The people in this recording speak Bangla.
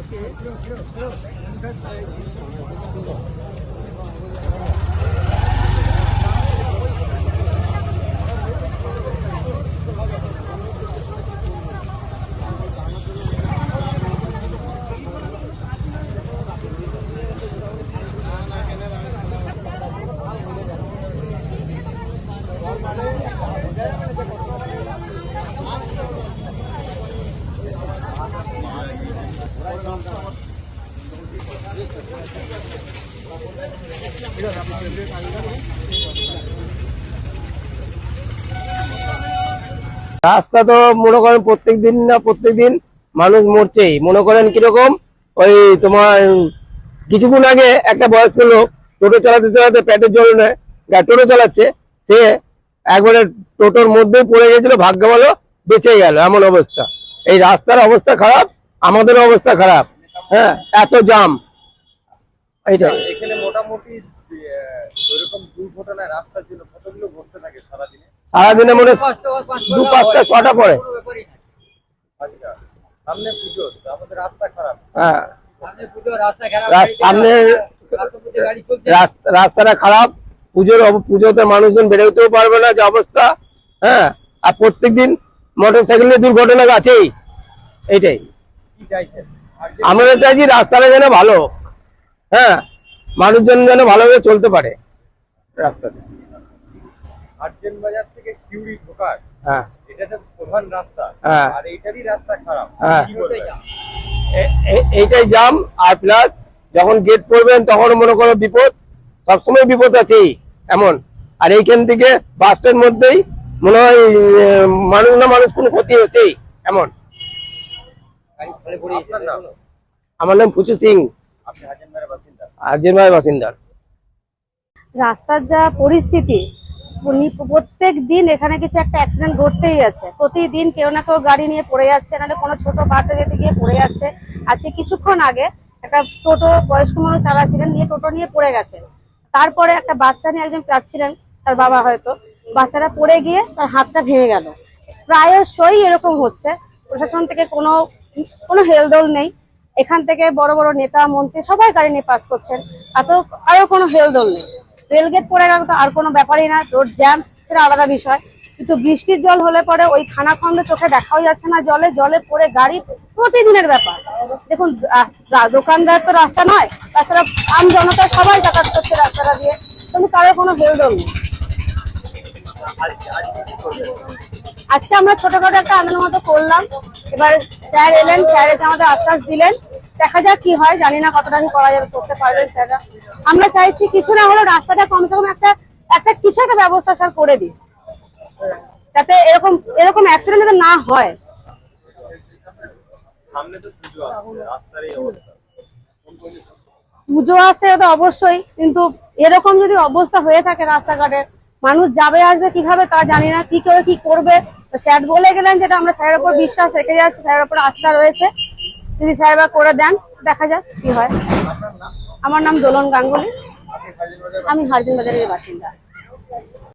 okay look, look, look. রাস্তা তো মনে করেন প্রত্যেক দিন না প্রত্যেক দিন মানুষ মরছেই। মনে করেন কীরকম? ওই তোমার, কিছুক্ষণ আগে একটা বয়স্ক লোক টোটো চালাতে চালাতে পেটের জল নেয় টোটো চালাচ্ছে, সে একবারে টোটোর মধ্যেই পড়ে গেছিল, ভাগ্য ভালো বেঁচে গেল, এমন অবস্থা। এই রাস্তার অবস্থা খারাপ, আমাদের অবস্থা খারাপ হ্যাঁ এত জাম এইটাই। এখানে মোটামুটি আহ, দুর্ঘটনায় রাস্তার জন্য কতগুলো ঘটতে থাকে সারাদিনে। সারাদিনে মনে দু পাঁচটা ছটা পড়ে। আচ্ছা সামনে পুজো আমাদের রাস্তা খারাপ। হ্যাঁ। সামনে রাস্তা রাস্তাটা খারাপ পুজোর পুজোতে মানুষজন বেরোতেও পারবে না যে অবস্থা হ্যাঁ। আর প্রত্যেকদিন মোটর সাইকেলের দুর্ঘটনা আছেই। আর আমরা চাইছি রাস্তাটা যেন ভালো। হ্যাঁ মানুষজন যেন ভালোভাবে চলতে পারে। রাস্তাতে। আর্জেন্ট বাজার থেকে শিউরি ঢোকার হ্যাঁ। এটা তো প্রধান রাস্তা। হ্যাঁ। আর এইটারই রাস্তা খারাপ। হ্যাঁ। এইটাই জাম আর প্লাস যখন গেট করবেন তখন মনে করো বিপদ সবসময় বিপদ আছেই এমন। আর এইখান থেকে বাসটার মধ্যেই মনে হয় মানুষ না মানুষ কোনো ক্ষতি হচ্ছেই এমন। আমার নাম ফুচু সিং। বাসিন্দা? রাস্তার যা পরিস্থিতি প্রত্যেক দিন এখানে কিছু একটা অ্যাক্সিডেন্ট ঘটতেই আছে। প্রতিদিন কেউ না কেউ গাড়ি নিয়ে পড়ে যাচ্ছে নাহলে কোনো ছোট বাচ্চা যেতে গিয়ে পড়ে যাচ্ছে। আজকে কিছুক্ষণ আগে একটা টোটো বয়স্ক মানুষ চালাচ্ছিলেন নিয়ে টোটো নিয়ে পড়ে গেছেন। তারপরে একটা বাচ্চা নিয়ে একজন যাচ্ছিলেন তার বাবা হয়তো। বাচ্চাটা পড়ে গিয়ে তার হাতটা ভেঙে গেল। প্রায়শই এরকম হচ্ছে। প্রশাসন থেকে কোনো কোনো হেলদোল নেই। এখান থেকে বড় বড় নেতা, মন্ত্রী সবাই গাড়ি নিয়ে পাস করছেন। এত আরও কোনো হেলদোল নেই। রেলগেট পড়ে গেল তো আর কোনো ব্যাপারই না, রোড জ্যাম, সেটা আলাদা বিষয়। কিন্তু বৃষ্টির জল হলে পরে ওই খানাখন্দ চোখে দেখাও যাচ্ছে না জলে জলে পড়ে গাড়ি প্রতিদিনের ব্যাপার। দেখুন দোকানদার তো রাস্তা নয়, তাছাড়া আম জনতা সবাই যাতায়াত করছে রাস্তাটা দিয়ে। কিন্তু কারও কোনো হেলদোল নেই। আজকে আমরা ছোটখাটো একটা আনন্দ মতো করলাম। এবার স্যার এলেন, স্যার এসে আমাদের আশ্বাস দিলেন। দেখা যাক কি হয় জানি না কতটা কি করা যাবে করতে পারবেন স্যাররা আমরা চাইছি কিছু না হলেও রাস্তাটা কমসে কম একটা একটা কিছু একটা ব্যবস্থা স্যার করে দিন। যাতে এরকম এরকম অ্যাক্সিডেন্ট যাতে না হয়। পুজো আসে তো অবশ্যই কিন্তু এরকম যদি অবস্থা হয়ে থাকে রাস্তাঘাটের মানুষ যাবে আসবে কীভাবে তা জানি না কি করে কি করবে। স্যার বলে গেলেন যেটা আমরা স্যারের উপর বিশ্বাস রেখে যাচ্ছি স্যারের উপর আস্থা রয়েছে। যদি সাহেবা করে দেন, দেখা যাক কি হয়। আমার নাম দোলন গাঙ্গুলি। আমি হারদিন বাজারের বাসিন্দা।